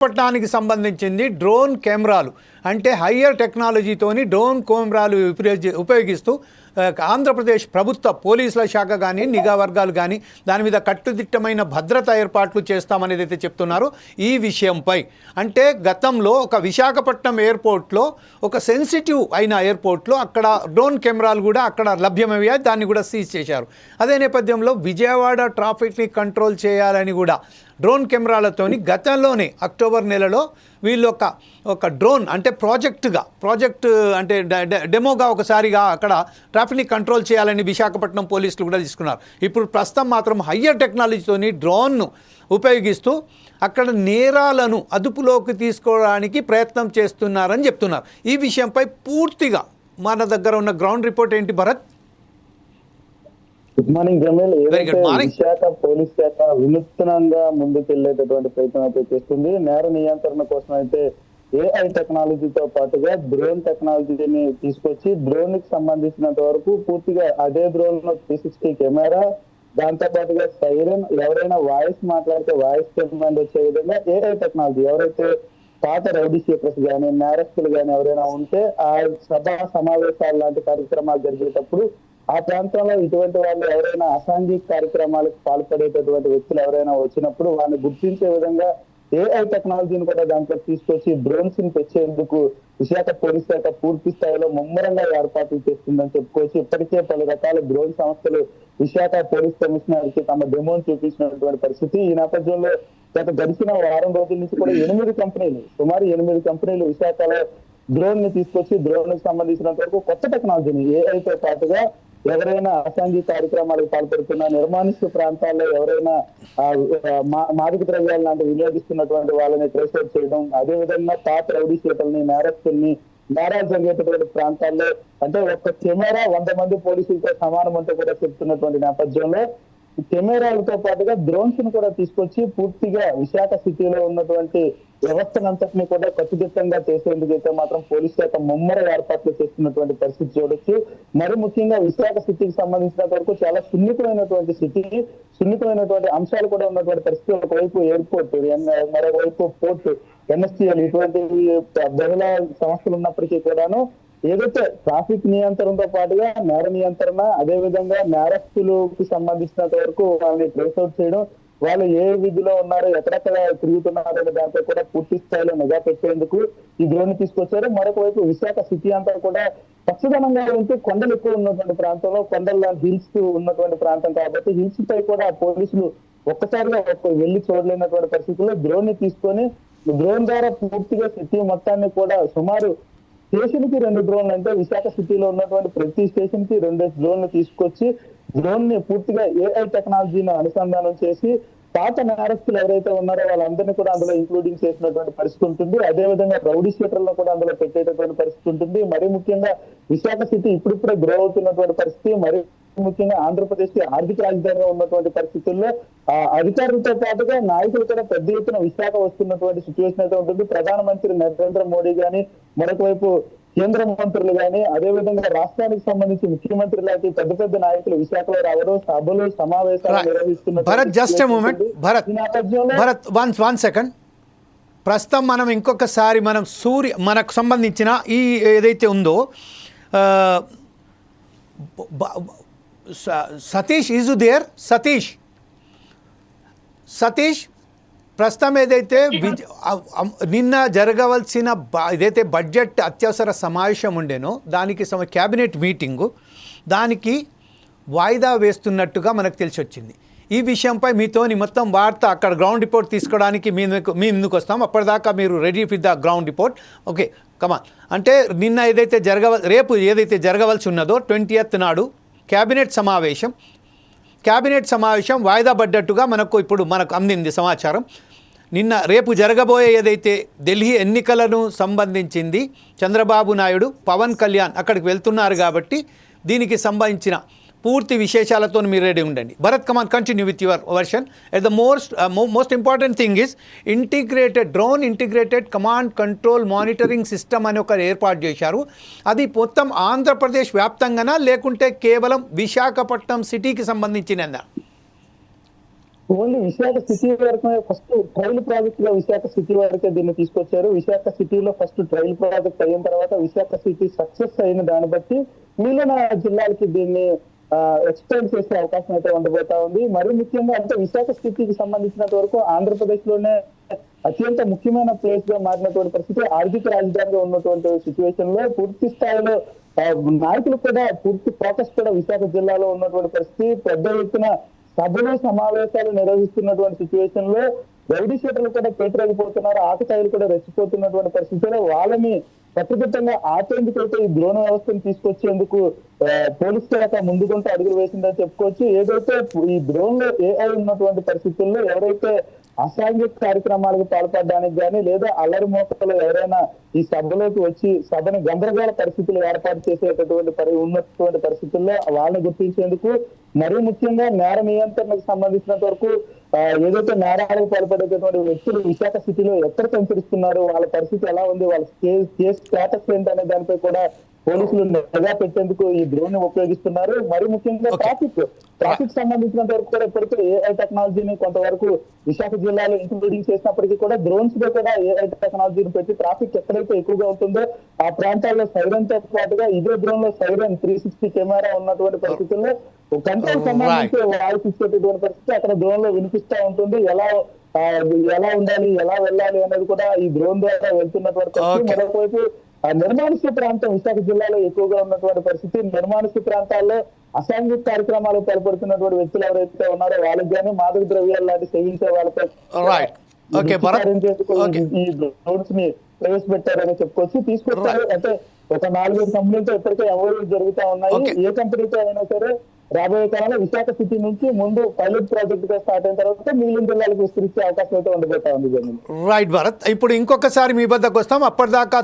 పట్టణానికి సంబంధించింది డ్రోన్ కెమెరాలు. అంటే హయ్యర్ టెక్నాలజీతోని డ్రోన్ కెమెరాలు ఉపయోగి- ఉపయోగిస్తూ ఆంధ్రప్రదేశ్ ప్రభుత్వ పోలీసుల శాఖ కానీ నిఘా వర్గాలు కానీ దాని మీద కట్టుదిట్టమైన భద్రతా ఏర్పాట్లు చేస్తామనేది అయితే చెప్తున్నారు ఈ విషయంపై. అంటే గతంలో ఒక విశాఖపట్నం ఎయిర్పోర్ట్లో ఒక సెన్సిటివ్ అయిన ఎయిర్పోర్ట్లో అక్కడ డ్రోన్ కెమెరాలు కూడా అక్కడ లభ్యమయ్యాయి దాన్ని కూడా సీజ్ చేశారు. అదే నేపథ్యంలో విజయవాడ ట్రాఫిక్ని కంట్రోల్ చేయాలని కూడా డ్రోన్ కెమెరాలతోని గతంలోనే అక్టోబర్ నెలలో వీళ్ళు ఒక ఒక డ్రోన్ అంటే ప్రాజెక్టుగా ప్రాజెక్ట్ అంటే డ- డెమోగా ఒకసారిగా అక్కడ ట్రాఫిక్ని కంట్రోల్ చేయాలని విశాఖపట్నం పోలీసులు కూడా తీసుకున్నారు. ఇప్పుడు ప్రస్తుతం మాత్రం హయ్యర్ టెక్నాలజీతోని డ్రోన్ను ఉపయోగిస్తూ అక్కడ నేరాలను అదుపులోకి తీసుకోవడానికి ప్రయత్నం చేస్తున్నారని చెప్తున్నారు. ఈ విషయంపై పూర్తిగా మన దగ్గర ఉన్న గ్రౌండ్ రిపోర్ట్ ఏంటి Bharat? Good morning Jameel. Visakha police శాఖ వినూత్నంగా ముందుకెళ్ళేటటువంటి ప్రయత్నం అయితే చేస్తుంది నేర నియంత్రణ కోసం అయితే ఏఐ టెక్నాలజీతో పాటుగా డ్రోన్ టెక్నాలజీని తీసుకొచ్చి డ్రోన్కి సంబంధించినంత వరకు పూర్తిగా అదే డ్రోన్లో త్రీ సిక్స్టీ కెమెరా దాంతో పాటుగా సైరన్ ఎవరైనా వాయిస్ మాట్లాడితే వాయిస్ కమాండ్ వచ్చే విధంగా ఏఐ టెక్నాలజీ ఎవరైతే పాత రౌడీ షీటర్స్ గానీ నేరస్తులు గానీ ఎవరైనా ఉంటే ఆ సభా సమావేశాలు లాంటి కార్యక్రమాలు జరిగేటప్పుడు ఆ ప్రాంతంలో ఇటువంటి వాళ్ళు ఎవరైనా అసాంఘిక కార్యక్రమాలకు పాల్పడేటటువంటి వ్యక్తులు ఎవరైనా వచ్చినప్పుడు వారిని గుర్తించే విధంగా ఏఐ టెక్నాలజీని కూడా దాంట్లో తీసుకొచ్చి డ్రోన్స్ని తెచ్చేందుకు విశాఖ పోలీస్ శాఖ పూర్తి స్థాయిలో ముమ్మరంగా ఏర్పాట్లు చేస్తుందని చెప్పుకోవచ్చు ఇప్పటికే పలు రకాల డ్రోన్ సంస్థలు విశాఖ పోలీస్ కమిషనర్కి తమ డెమోన్ చూపించినటువంటి పరిస్థితి ఈ నేపథ్యంలో గత గడిచిన వారం రోజుల నుంచి కూడా ఎనిమిది కంపెనీలు సుమారు ఎనిమిది కంపెనీలు విశాఖలో డ్రోన్ని తీసుకొచ్చి డ్రోన్కి సంబంధించినంత వరకు కొత్త టెక్నాలజీని ఏఐతో పాటుగా ఎవరైనా అసాంఘిక కార్యక్రమాలకు పాల్పడుతున్న నిర్మానుష్య ప్రాంతాల్లో ఎవరైనా మా- మాదక ద్రవ్యాలు లాంటి వినియోగిస్తున్నటువంటి వాళ్ళని ట్రేస్ అవుట్ చేయడం అదే విధంగా పాత రౌడీ షీటల్ని నేరస్తుల్ని నేరాలు జరిగేటటువంటి ప్రాంతాల్లో అంటే ఒక్క కెమెరా వంద మంది పోలీసులతో సమానం అంటూ కూడా చెప్తున్నటువంటి నేపథ్యంలో కెమెరాలతో పాటుగా డ్రోన్స్ను కూడా తీసుకొచ్చి పూర్తిగా విశాఖ సిటీలో ఉన్నటువంటి వ్యవస్థనంతటిని కూడా కట్టుదిట్టంగా చేసేందుకు అయితే మాత్రం పోలీస్ శాఖ ముమ్మర ఏర్పాట్లు చేస్తున్నటువంటి పరిస్థితి చూడొచ్చు. మరి ముఖ్యంగా విశాఖ సిటీకి సంబంధించినంత వరకు చాలా సున్నితమైనటువంటి సిటీ సున్నితమైనటువంటి అంశాలు కూడా ఉన్నటువంటి పరిస్థితి ఒకవైపు ఎయిర్పోర్ట్ మరోవైపు పోర్ట్ ఎన్ఎస్టీఎల్ ఇటువంటి బహుళ సంస్థలు ఉన్నప్పటికీ కూడాను ఏదైతే ట్రాఫిక్ నియంత్రణతో పాటుగా నేర నియంత్రణ అదే విధంగా నేరస్తులకు సంబంధించినంత వరకు వాళ్ళని ట్రేస్ అవుట్ చేయడం వాళ్ళు ఏ విధిలో ఉన్నారో ఎక్కడెక్కడ తిరుగుతున్నారో దాంట్లో కూడా పూర్తి స్థాయిలో నిఘా పెట్టేందుకు ఈ డ్రోన్ తీసుకొచ్చారు. మరొక వైపు విశాఖ సిటీ అంతా కూడా పచ్చదనంగా ఉంటూ కొండలు ఎక్కువ ఉన్నటువంటి ప్రాంతంలో కొండల హిల్స్ ఉన్నటువంటి ప్రాంతం కాబట్టి హిల్స్ పై కూడా పోలీసులు ఒక్కసారిగా ఒక్క వెళ్ళి చూడలేనటువంటి పరిస్థితుల్లో డ్రోన్ని తీసుకొని డ్రోన్ ద్వారా పూర్తిగా సిటీ మొత్తాన్ని కూడా సుమారు స్టేషన్కి రెండు డ్రోన్లు అంటే విశాఖ సిటీలో ఉన్నటువంటి ప్రతి స్టేషన్కి రెండు డ్రోన్లు తీసుకొచ్చి డ్రోన్ని పూర్తిగా ఏఐ టెక్నాలజీని అనుసంధానం చేసి పాత నేరస్తులు ఎవరైతే ఉన్నారో వాళ్ళందరినీ కూడా అందులో ఇంక్లూడింగ్ చేసినటువంటి పరిస్థితి ఉంటుంది. అదే విధంగా రౌడీ షీటర్లో కూడా అందులో పెట్టేటటువంటి పరిస్థితి ఉంటుంది. మరి ముఖ్యంగా విశాఖ సిటీ ఇప్పుడిప్పుడే గ్రో అవుతున్నటువంటి పరిస్థితి మరి ముఖ్యంగా ఆంధ్రప్రదేశ్కి ఆర్థిక రాజధానిగా ఉన్నటువంటి పరిస్థితుల్లో ఆ అధికారులతో పాటుగా నాయకులు కూడా పెద్ద ఎత్తున విశాఖ వస్తున్నటువంటి సిచ్యువేషన్ అయితే ఉంటుంది. ప్రధానమంత్రి నరేంద్ర మోడీ గాని మరొక వైపు కేంద్ర మంత్రులు గాని అదే విధంగా రాష్ట్రానికి సంబంధించి ముఖ్యమంత్రి లాంటి పెద్ద పెద్ద నాయకులు విశాఖలో రావడం సభలు సమావేశాలు Right. నిర్వహిస్తున్న Bharat just moment Bharat Bharat one one second ప్రస్తుతం మనం ఇంకొకసారి మనం సూర్య మనకు సంబంధించిన ఈ ఏదైతే ఉందో సతీష్ ఈజు దేర్ సతీష్. సతీష్ ప్రస్తుతం ఏదైతే నిన్న జరగవలసిన బ- ఏదైతే బడ్జెట్ అత్యవసర సమావేశం ఉండేనో దానికి సమ క్యాబినెట్ మీటింగు దానికి వాయిదా వేస్తున్నట్టుగా మనకు తెలిసి వచ్చింది ఈ విషయంపై మీతోని మొత్తం వార్త అక్కడ గ్రౌండ్ రిపోర్ట్ తీసుకోవడానికి మీ మీ ముందుకు వస్తాం. అప్పటిదాకా మీరు ready with the ground report okay come on అంటే నిన్న ఏదైతే జరగవ రేపు ఏదైతే జరగవలసి ఉన్నదో ట్వంటీ నాడు క్యాబినెట్ సమావేశం. క్యాబినెట్ సమావేశం వాయిదా పడ్డట్టుగా మనకు ఇప్పుడు మనకు అందింది సమాచారం. నిన్న రేపు జరగబోయే ఏదైతే ఢిల్లీ ఎన్నికలను సంబంధించింది చంద్రబాబు నాయుడు పవన్ కళ్యాణ్ అక్కడికి వెళ్తున్నారు కాబట్టి దీనికి సంబంధించిన పూర్తి విశేషాలతో మీరు రెడీ ఉండండి. Bharat come on continue with your version at the most most important thing is integrated drone integrated command control monitoring system అని ఒక ఏర్పాటు చేశారు. అది మొత్తం ఆంధ్రప్రదేశ్ వ్యాప్తంగానా లేకుంటే కేవలం విశాఖపట్నం సిటీకి సంబంధించినదా? ఓన్లీ విశాఖ సిటీ వరకు ఫస్ట్ ట్రైల్ ప్రాజెక్ట్లో విశాఖ సిటీ వరకే దీన్ని తీసుకొచ్చారు. విశాఖ సిటీలో ఫస్ట్ ట్రైల్ ప్రాజెక్ట్ అయిన తర్వాత విశాఖ సిటీ సక్సెస్ అయిన దాన్ని బట్టి మిగిలిన జిల్లాలకి దీన్ని ఎక్స్టెండ్ చేసే అవకాశం అయితే ఉండబోతా ఉంది. మరి ముఖ్యంగా అంటే విశాఖ స్థితికి సంబంధించినంత వరకు ఆంధ్రప్రదేశ్లోనే అత్యంత ముఖ్యమైన ప్లేస్గా మారినటువంటి పరిస్థితి ఆర్థిక రాజధానిగా ఉన్నటువంటి సిచ్యువేషన్లో పూర్తి స్థాయిలో నాయకులు కూడా పూర్తి ఫోకస్ కూడా విశాఖ జిల్లాలో ఉన్నటువంటి పరిస్థితి పెద్ద ఎత్తున సభలు సమావేశాలు నిర్వహిస్తున్నటువంటి సిచ్యువేషన్లో రౌడీ కూడా పేటరైపోతున్నారు ఆకతాయిలు కూడా రెచ్చిపోతున్నటువంటి పరిస్థితిలో వాళ్ళని కట్టుదిట్టంగా ఆచేందుకైతే ఈ ద్రోణ వ్యవస్థను తీసుకొచ్చేందుకు పోలీస్ శాఖ ముందుకుంటూ అడుగులు వేసిందని చెప్పుకోవచ్చు. ఏదైతే ఈ డ్రోన్లో ఏఐ ఉన్నటువంటి పరిస్థితుల్లో ఎవరైతే అసాంఘిక కార్యక్రమాలకు పాల్పడడానికి కానీ లేదా అల్లరి మోకలు ఎవరైనా ఈ సభలోకి వచ్చి సభను గందరగోళ పరిస్థితులు ఏర్పాటు చేసేటటువంటి పరి ఉన్నటువంటి పరిస్థితుల్లో వాళ్ళని గుర్తించేందుకు మరీ ముఖ్యంగా నేర నియంత్రణకు సంబంధించినంత వరకు ఏదైతే నేరాలకు పాల్పడేటటువంటి వ్యక్తులు విశాఖ సిటీలో ఎక్కడ సంచరిస్తున్నారు వాళ్ళ పరిస్థితి ఎలా ఉంది వాళ్ళ కేసు కేసు స్టేటస్ ఏంటనే దానిపై కూడా పోలీసులు నిఘా పెట్టేందుకు ఈ డ్రోన్ని ఉపయోగిస్తున్నారు. మరి ముఖ్యంగా. ట్రాఫిక్. ట్రాఫిక్ సంబంధించినంత వరకు కూడా ఇప్పటికే ఏఐ టెక్నాలజీని కొంతవరకు విశాఖ జిల్లాలో ఇంక్లూడింగ్ చేసినప్పటికీ కూడా డ్రోన్స్లో కూడా ఏఐ టెక్నాలజీని పెట్టి ట్రాఫిక్ ఎక్కడైతే ఎక్కువగా ఉంటుందో ఆ ప్రాంతాల్లో సైరన్తో పాటుగా ఇదే డ్రోన్లో సైరన్ త్రీ సిక్స్టీ కెమెరా ఉన్నటువంటి పరిస్థితుల్లో కంట్రోల్ సంబంధించి వాయిస్ ఇచ్చేటటువంటి పరిస్థితి అక్కడ డ్రోన్లో వినిపిస్తా ఉంటుంది. ఎలా ఎలా ఉండాలి ఎలా వెళ్ళాలి అనేది కూడా ఈ డ్రోన్ ద్వారా వెళ్తున్నటువంటి. మరొకవైపు ఆ నిర్మానుష్య ప్రాంతం విశాఖ జిల్లాలో ఎక్కువగా ఉన్నటువంటి పరిస్థితి. నిర్మానుష్య ప్రాంతాల్లో అసాంఘిక కార్యక్రమాలు పాల్పడుతున్నటువంటి వ్యక్తులు ఎవరైతే ఉన్నారో వాళ్ళకి కానీ మాదక ద్రవ్యాలు లాంటి సేవించే వాళ్ళపై ని ప్రవేశపెట్టారని చెప్పుకోవచ్చు. తీసుకొచ్చారు. అంటే ఒక నాలుగైదు కంపెనీలతో ఇప్పటికే ఎవరు జరుగుతా ఉన్నాయి. ఏ కంపెనీతో అయినా సరే రాబోయే కాలంలో విశాఖ సిటీ నుంచి ముందు పైలట్ ప్రాజెక్ట్గా స్టార్ట్ అయిన తర్వాత మిగిలిన జిల్లాలకు విస్తరించే అవకాశం అయితే ఉండబోతా ఉంది రైట్ భరత్ ఇప్పుడు ఇంకొకసారి మీ వద్దకు వస్తాం. అప్పటిదాకా